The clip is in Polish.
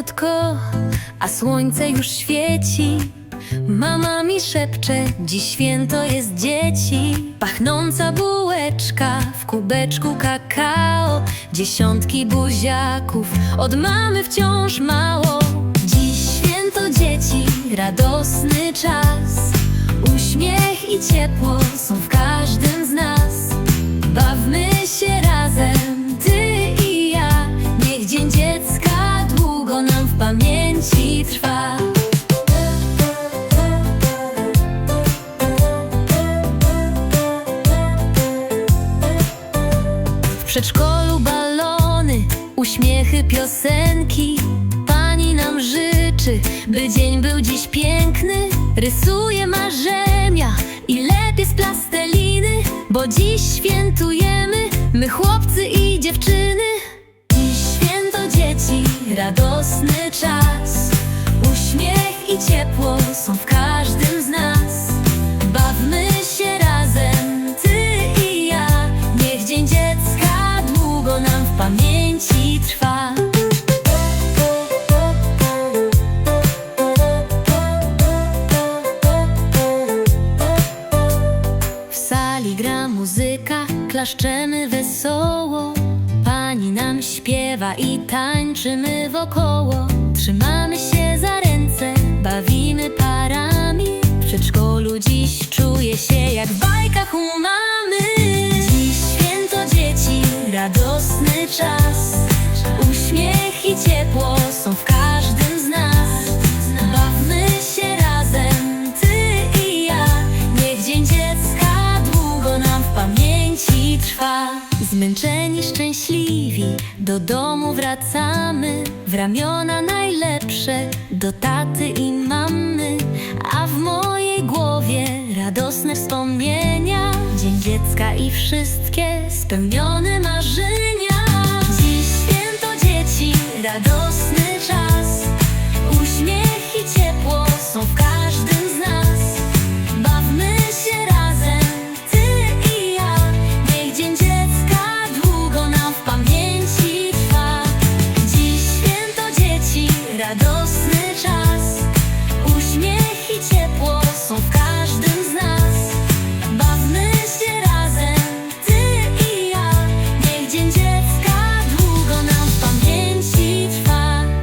cichutko, a słońce już świeci. Mama mi szepcze, dziś święto jest dzieci. Pachnąca bułeczka w kubeczku kakao. Dziesiątki buziaków od mamy wciąż mało. Dziś święto dzieci, radosny czas. Uśmiech i ciepło są w każdym z nas. Przedszkolu balony, uśmiechy, piosenki. Pani nam życzy, by dzień był dziś piękny. Rysuje marzenia i lepiej z plasteliny, bo dziś świętujemy, my chłopcy i dziewczyny. Dziś święto dzieci, radosny czas. Uśmiech i ciepło są w każdym W sali gra muzyka, klaszczemy wesoło. Pani nam śpiewa i tańczymy wokoło. Trzymamy się Zmęczeni, szczęśliwi, do domu wracamy. W ramiona najlepsze, do taty i mamy. A w mojej głowie radosne wspomnienia. Dzień dziecka i wszystkie spełnione marzenia.